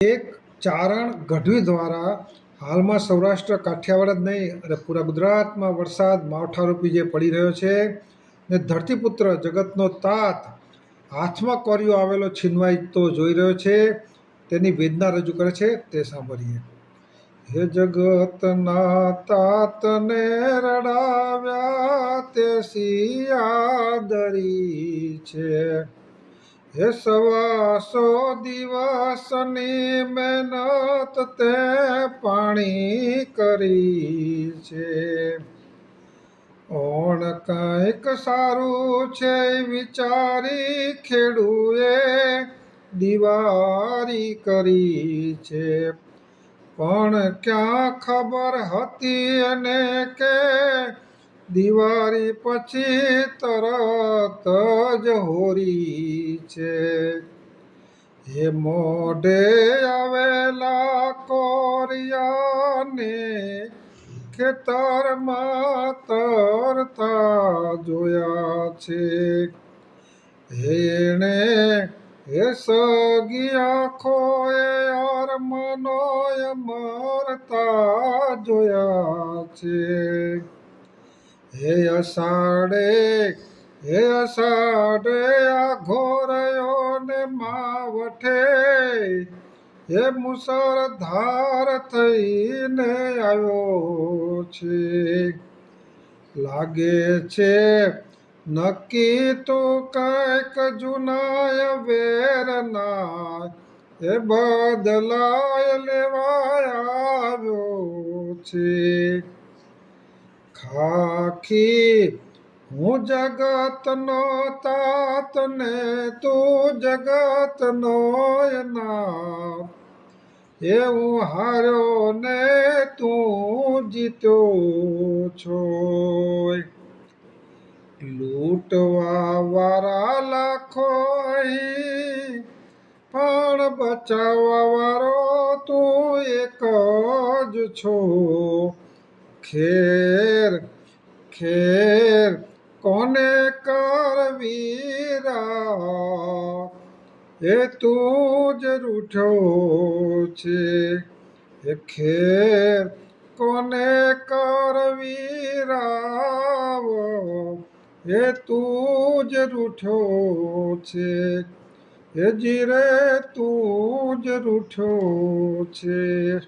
એક ચારણ ગઢવી દ્વારા હાલમાં સૌરાષ્ટ્ર, કાઠિયાવાડ જ નહીં, અને પૂરા ગુજરાતમાં વરસાદ માવઠારૂપી જે પડી રહ્યો છે ને ધરતીપુત્ર જગતનો તાત હાથમાં કોરિયો આવેલો છીનવાઈ તો જોઈ રહ્યો છે. તેની વેદના રજૂ કરે છે, તે સાંભળીએ. હે જગતના તાતને રડાવ્યા તે સિયાદરી છે. હે સવાસો દિવસની મહેનત તે પાણી કરી છે. ઓણ કંઈક સારું છે વિચારી ખેડૂએ દિવારી કરી છે. પણ ક્યાં ખબર હતી એને કે દિવાળી પછી તરત જ હોરી છે. હે મોઢે આવેલા કોરિયાને ખેતરમાં તરતા જોયા છે. એણે હે સગી આંખોએ અરમનોય મરતા જોયા છે. હે અષાઢે હે અષાઢે આ ઘોરયોને માવઠે. હે મુસળધાર થઈને આવ્યો છે. લાગે છે નક્કી તો કંઈક જુનાય વેરના એ બદલાય લેવાય આવ્યો છે. ખાખી હું જગતનો તાતને તું જગતનો ના એ હું હાર્યો ને તું જીત્યો છો. લૂંટવા વાળા લાખો પણ બચાવવા વાળો તું એક જ છો. ખેર ખેર, કોને કરવીરા એ તું જ રૂઠો છે. એ ખેર, કોને કરવીરાવ એ તું જ રૂઠો છે. એ જીરે તું જ રૂઠો છે.